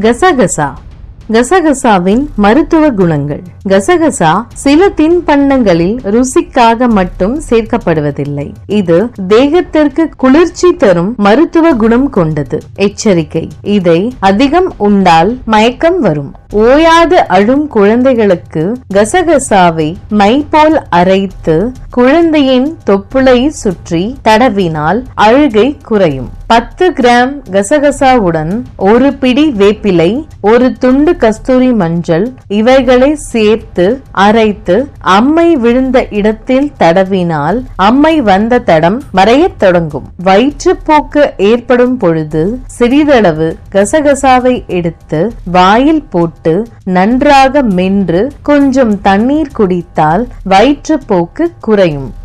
கசகசா. கசகசாவின் மருத்துவ குணங்கள். கசகசா சில தின்பண்டங்களில் ருசிக்காக மட்டும் சேர்க்கப்படுவதில்லை. இது தேகத்திற்கு குளிர்ச்சி தரும் மருத்துவ குணம் கொண்டது. எச்சரிக்கை. இதை அதிகம் உண்டால் மயக்கம் வரும். ஓயாது அழும் குழந்தைகளுக்கு கசகசாவை மை போல் அரைத்து குழந்தையின் தொப்புளை சுற்றி தடவினால் அழுகை குறையும். பத்து கிராம் கசகசாவுடன் ஒரு பிடி வேப்பிலை ஒரு துண்டு கஸ்தூரி மஞ்சள் இவைகளை சேர்த்து அரைத்து அம்மை விழுந்த இடத்தில் தடவினால் அம்மை வந்த தடம் மறையத் தொடங்கும். வயிற்றுப்போக்கு ஏற்படும் பொழுது சிறிதளவு கசகசாவை எடுத்து வாயில் போட்டு நன்றாக மென்று கொஞ்சம் தண்ணீர் குடித்தால் வயிற்றுப்போக்கு குறையும்.